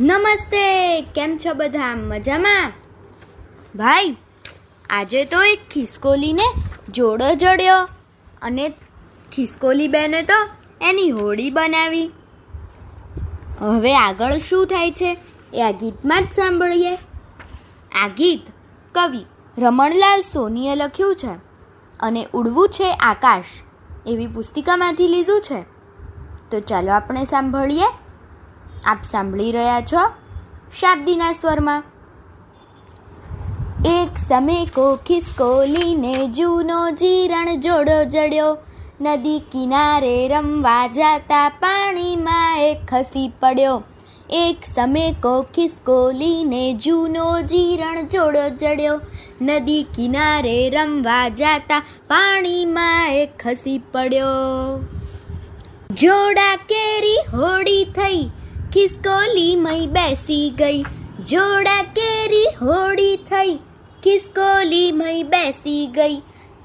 નમસ્તે, કેમ છો બધા? મજામાં? ભાઈ, આજે તો એક ખિસકોલીને જોડો જડ્યો અને ખિસકોલી બેને તો એની હોડી બનાવી. હવે આગળ શું થાય છે એ આ ગીતમાં જ સાંભળીએ. આ ગીત કવિ રમણલાલ સોનીએ લખ્યું છે અને ઉડવું છે આકાશ એવી પુસ્તિકામાંથી લીધું છે. તો ચાલો આપણે સાંભળીએ. આપ સાંભળી રહ્યા છો શાબ્દીના સ્વરમાં. એક સમય કો ખિસકોલીને જૂનો જીરણ જોડો જડ્યો. નદી કિનારે રમવા જાતા પાણીમાં એ ખસી પડ્યો. એક સમય કો ખિસકોલીને જૂનો જીરણ જોડો જડ્યો. નદી કિનારે રમવા જાતા પાણીમાં એ ખસી પડ્યો. જોડા કેરી હોડી થઈ ખિસકોલી મય બેસી ગઈ જોડા કેરી હોડી થઈ ખિસકોલી મય બેસી ગઈ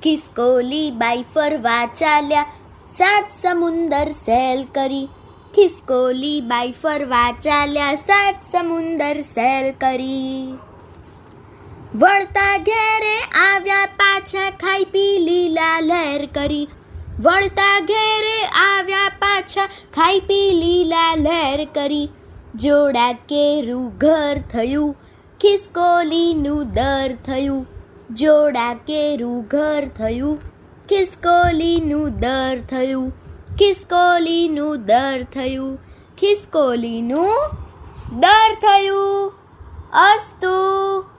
ખિસકોલી બાઈ ફરવા ચાલ્યા સાત સમુંદર સેલ કરી ખિસકોલી બાઈ ફરવા ચાલ્યા સાત સમુંદર સેલ કરી વળતા ઘેરે આવ્યા પાછા ખાઈ પી લીલા લહેર કરી વળતા ઘેરે આવ્યા પાછા ખાઈ પી લીલા લહેર કરી જોડા કેરું ઘર થયું, ખિસકોલીનું દર થયું. જોડા કેરું ઘર થયું, ખિસકોલીનું દર થયું, ખિસકોલીનું દર થયું, ખિસકોલીનું દર થયું. અસ્તુ